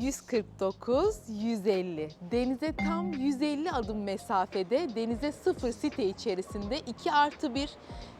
149, 150. Denize tam 150 adım mesafede, denize sıfır site içerisinde 2 artı 1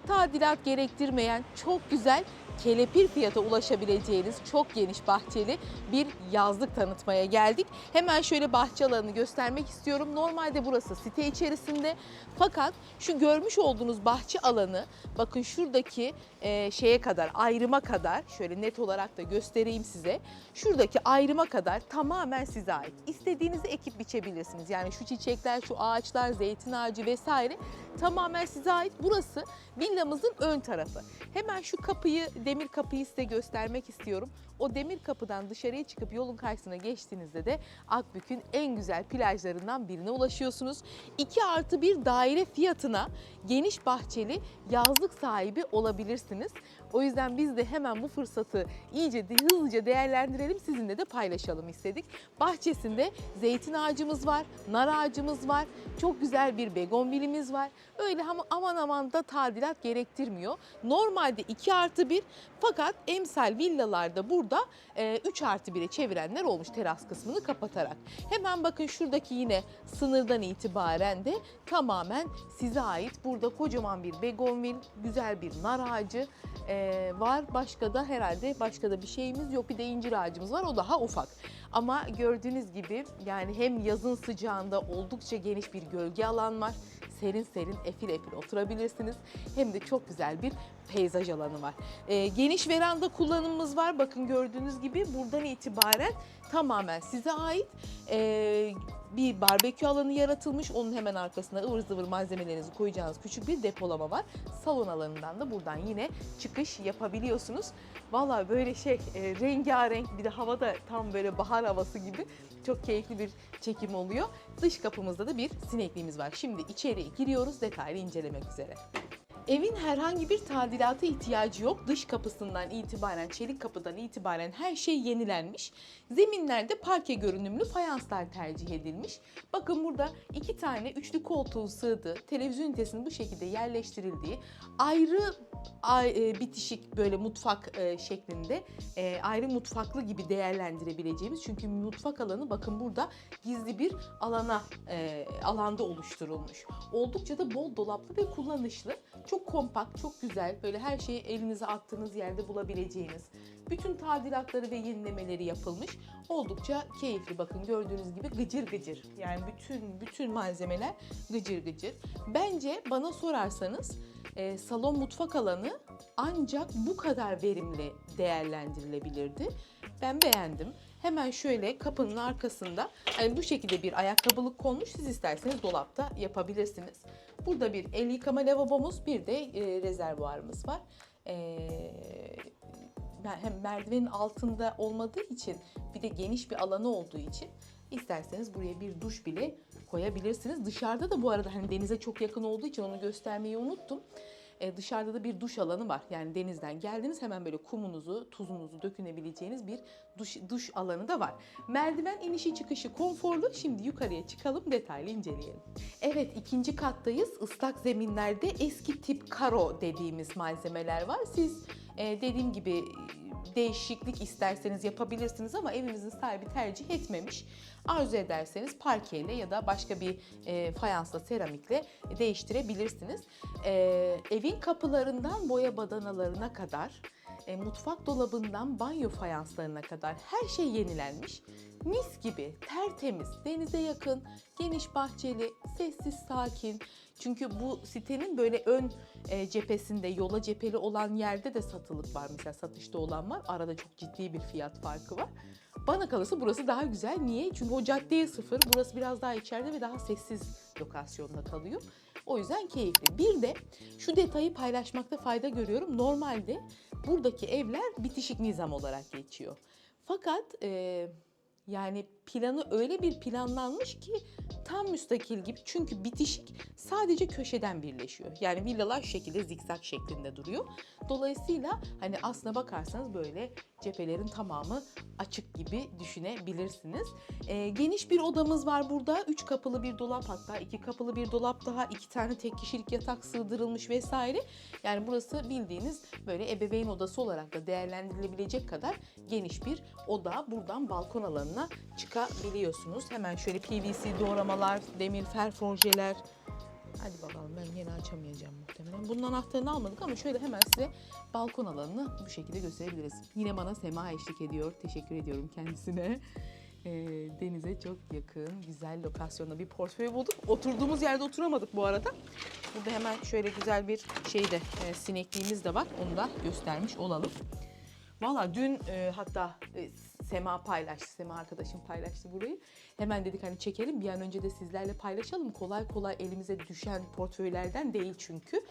tadilat gerektirmeyen çok güzel kelepir fiyata ulaşabileceğiniz çok geniş bahçeli bir yazlık tanıtmaya geldik. Hemen şöyle bahçe alanını göstermek istiyorum. Normalde burası site içerisinde fakat şu görmüş olduğunuz bahçe alanı bakın şuradaki e, şeye kadar ayrıma kadar şöyle net olarak da göstereyim size. Şuradaki ayrıma kadar tamamen size ait. İstediğinizi ekip biçebilirsiniz. Yani şu çiçekler, şu ağaçlar, zeytin ağacı vesaire tamamen size ait. Burası villamızın ön tarafı. Hemen şu kapıyı, demir kapıyı size göstermek istiyorum. O demir kapıdan dışarıya çıkıp yolun karşısına geçtiğinizde de Akbük'ün en güzel plajlarından birine ulaşıyorsunuz. 2 artı bir daire fiyatına geniş bahçeli yazlık sahibi olabilirsiniz. O yüzden biz de hemen bu fırsatı iyice hızlıca değerlendirelim sizinle de paylaşalım istedik. Bahçesinde zeytin ağacımız var, nar ağacımız var, çok güzel bir begonvilimiz var. Öyle ama aman aman da tadilat gerektirmiyor. Normalde 2 artı 1 fakat emsal villalarda burada 3 artı 1'e çevirenler olmuş teras kısmını kapatarak. Hemen bakın şuradaki yine sınırdan itibaren de tamamen size ait. Burada kocaman bir begonvil, güzel bir nar ağacı e, var. Başka da herhalde başka da bir şeyimiz yok. Bir de incir ağacımız var o daha ufak. Ama gördüğünüz gibi yani hem yazın sıcağında oldukça geniş bir gölge alan var. Serin serin efil efil oturabilirsiniz. Hem de çok güzel bir peyzaj alanı var. Ee, geniş veranda kullanımımız var. Bakın gördüğünüz gibi buradan itibaren tamamen size ait ee, bir barbekü alanı yaratılmış. Onun hemen arkasında ıvır zıvır malzemelerinizi koyacağınız küçük bir depolama var. Salon alanından da buradan yine çıkış yapabiliyorsunuz. Vallahi böyle şey e, rengarenk bir de havada tam böyle bahar havası gibi çok keyifli bir çekim oluyor. Dış kapımızda da bir sinekliğimiz var. Şimdi içeri giriyoruz detaylı incelemek üzere. Evin herhangi bir tadilata ihtiyacı yok. Dış kapısından itibaren, çelik kapıdan itibaren her şey yenilenmiş. Zeminlerde parke görünümlü fayanslar tercih edilmiş. Bakın burada iki tane üçlü koltuğun sığdığı, televizyon ünitesinin bu şekilde yerleştirildiği, ayrı ay- e, bitişik böyle mutfak e, şeklinde e, ayrı mutfaklı gibi değerlendirebileceğimiz. Çünkü mutfak alanı bakın burada gizli bir alana alanda oluşturulmuş. Oldukça da bol dolaplı ve kullanışlı. Çok kompakt, çok güzel. Böyle her şeyi elinize attığınız yerde bulabileceğiniz. Bütün tadilatları ve yenilemeleri yapılmış. Oldukça keyifli. Bakın gördüğünüz gibi gıcır gıcır. Yani bütün bütün malzemeler gıcır gıcır. Bence bana sorarsanız e, salon mutfak alanı ancak bu kadar verimli değerlendirilebilirdi. Ben beğendim. Hemen şöyle kapının arkasında hani bu şekilde bir ayakkabılık konmuş. Siz isterseniz dolapta yapabilirsiniz. Burada bir el yıkama lavabomuz, bir de e, rezervuarımız var. E, hem merdivenin altında olmadığı için bir de geniş bir alanı olduğu için isterseniz buraya bir duş bile koyabilirsiniz. Dışarıda da bu arada hani denize çok yakın olduğu için onu göstermeyi unuttum. E, dışarıda da bir duş alanı var. Yani denizden geldiniz hemen böyle kumunuzu, tuzunuzu dökünebileceğiniz bir duş, duş alanı da var. Merdiven inişi çıkışı konforlu. Şimdi yukarıya çıkalım detaylı inceleyelim. Evet ikinci kattayız. Islak zeminlerde eski tip karo dediğimiz malzemeler var. Siz e, dediğim gibi değişiklik isterseniz yapabilirsiniz ama evimizin sahibi tercih etmemiş. Arzu ederseniz parkeyle ya da başka bir e, fayansla, seramikle değiştirebilirsiniz. E, evin kapılarından boya badanalarına kadar, e, mutfak dolabından banyo fayanslarına kadar her şey yenilenmiş. Mis gibi, tertemiz, denize yakın, geniş bahçeli, sessiz, sakin. Çünkü bu sitenin böyle ön e, cephesinde, yola cepheli olan yerde de satılık var. Mesela satışta olan var. Arada çok ciddi bir fiyat farkı var. Bana kalırsa burası daha güzel. Niye? Çünkü o caddeye sıfır. Burası biraz daha içeride ve daha sessiz lokasyonda kalıyor. O yüzden keyifli. Bir de şu detayı paylaşmakta fayda görüyorum. Normalde buradaki evler bitişik nizam olarak geçiyor. Fakat e, yani planı öyle bir planlanmış ki tam müstakil gibi. Çünkü bitişik sadece köşeden birleşiyor. Yani villalar şu şekilde zikzak şeklinde duruyor. Dolayısıyla hani aslına bakarsanız böyle cephelerin tamamı açık gibi düşünebilirsiniz. Ee, geniş bir odamız var burada. Üç kapılı bir dolap hatta iki kapılı bir dolap daha. iki tane tek kişilik yatak sığdırılmış vesaire. Yani burası bildiğiniz böyle ebeveyn odası olarak da değerlendirilebilecek kadar geniş bir oda. Buradan balkon alanına alana çıkabiliyorsunuz. Hemen şöyle PVC doğramalar, demir ferforjeler. Hadi bakalım ben yine açamayacağım muhtemelen. Bunun anahtarını almadık ama şöyle hemen size balkon alanını bu şekilde gösterebiliriz. Yine bana Sema eşlik ediyor. Teşekkür ediyorum kendisine. Ee, denize çok yakın, güzel lokasyonda bir portföy bulduk. Oturduğumuz yerde oturamadık bu arada. Burada hemen şöyle güzel bir şey de e, sinekliğimiz de var. Onu da göstermiş olalım. Valla dün e, hatta e, Sema paylaştı, Sema arkadaşım paylaştı burayı. Hemen dedik hani çekelim bir an önce de sizlerle paylaşalım. Kolay kolay elimize düşen portföylerden değil çünkü.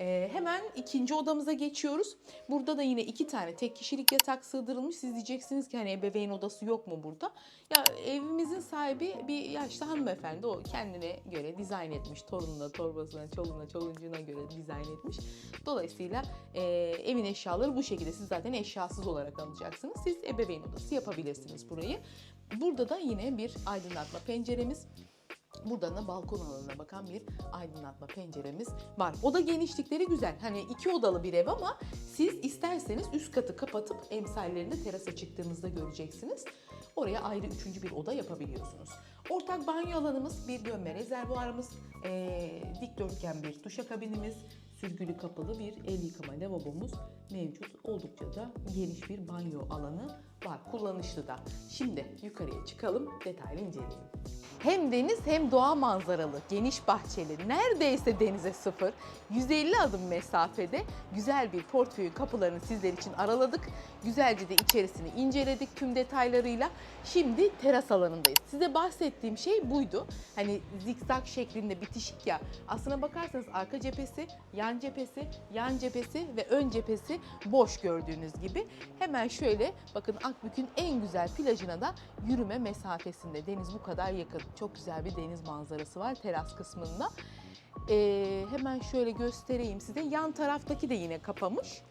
E, hemen ikinci odamıza geçiyoruz. Burada da yine iki tane tek kişilik yatak sığdırılmış. Siz diyeceksiniz ki hani ebeveyn odası yok mu burada? Ya evimizin sahibi bir yaşlı hanımefendi. O kendine göre dizayn etmiş. Torununa, torbasına, çoluğuna, çoluncuğuna göre dizayn etmiş. Dolayısıyla e, evin eşyaları bu şekilde. Siz zaten eşyasız olarak alacaksınız. Siz ebeveyn odası yapabilirsiniz burayı. Burada da yine bir aydınlatma penceremiz. Buradan da balkon alanına bakan bir aydınlatma penceremiz var. Oda genişlikleri güzel. Hani iki odalı bir ev ama siz isterseniz üst katı kapatıp emsallerini terasa çıktığınızda göreceksiniz. Oraya ayrı üçüncü bir oda yapabiliyorsunuz. Ortak banyo alanımız, bir gömme rezervuarımız, eee, dikdörtgen bir duşakabinimiz, sürgülü kapalı bir el yıkama lavabomuz mevcut. Oldukça da geniş bir banyo alanı var. Kullanışlı da. Şimdi yukarıya çıkalım, detaylı inceleyelim. Hem deniz hem doğa manzaralı, geniş bahçeli, neredeyse denize sıfır, 150 adım mesafede güzel bir portföyün kapılarını sizler için araladık. Güzelce de içerisini inceledik tüm detaylarıyla. Şimdi teras alanındayız. Size bahsettiğim şey buydu. Hani zikzak şeklinde bitişik ya. Aslına bakarsanız arka cephesi, yan cephesi, yan cephesi ve ön cephesi boş gördüğünüz gibi. Hemen şöyle bakın Akbük'ün en güzel plajına da yürüme mesafesinde. Deniz bu kadar yakın. Çok güzel bir deniz manzarası var teras kısmında. Ee, hemen şöyle göstereyim size. Yan taraftaki de yine kapamış.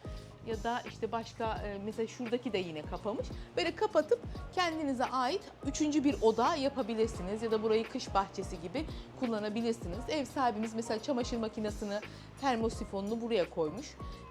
Ya da işte başka e, mesela şuradaki de yine kapamış. Böyle kapatıp kendinize ait üçüncü bir oda yapabilirsiniz. Ya da burayı kış bahçesi gibi kullanabilirsiniz. Ev sahibimiz mesela çamaşır makinesini, termosifonunu buraya koymuş.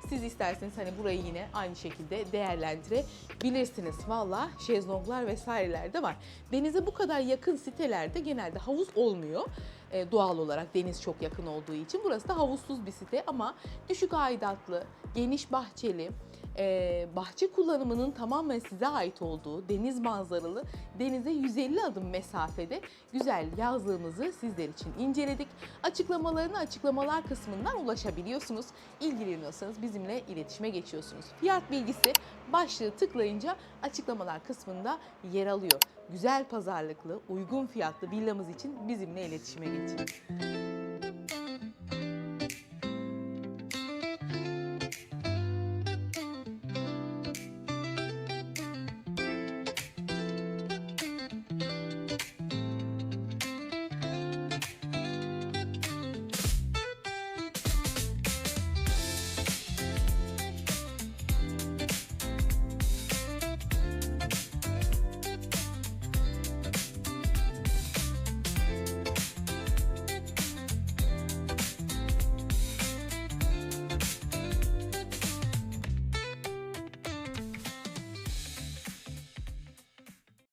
Siz isterseniz hani burayı yine aynı şekilde değerlendirebilirsiniz. Valla şezlonglar vesaireler de var. Denize bu kadar yakın sitelerde genelde havuz olmuyor e, doğal olarak deniz çok yakın olduğu için. Burası da havuzsuz bir site ama düşük aidatlı, geniş bahçeli, e, bahçe kullanımının tamamen size ait olduğu deniz manzaralı denize 150 adım mesafede güzel yazlığımızı sizler için inceledik. Açıklamalarını açıklamalar kısmından ulaşabiliyorsunuz. İlgileniyorsanız bizimle iletişime geçiyorsunuz. Fiyat bilgisi başlığı tıklayınca açıklamalar kısmında yer alıyor. Güzel pazarlıklı, uygun fiyatlı villamız için bizimle iletişime geçin.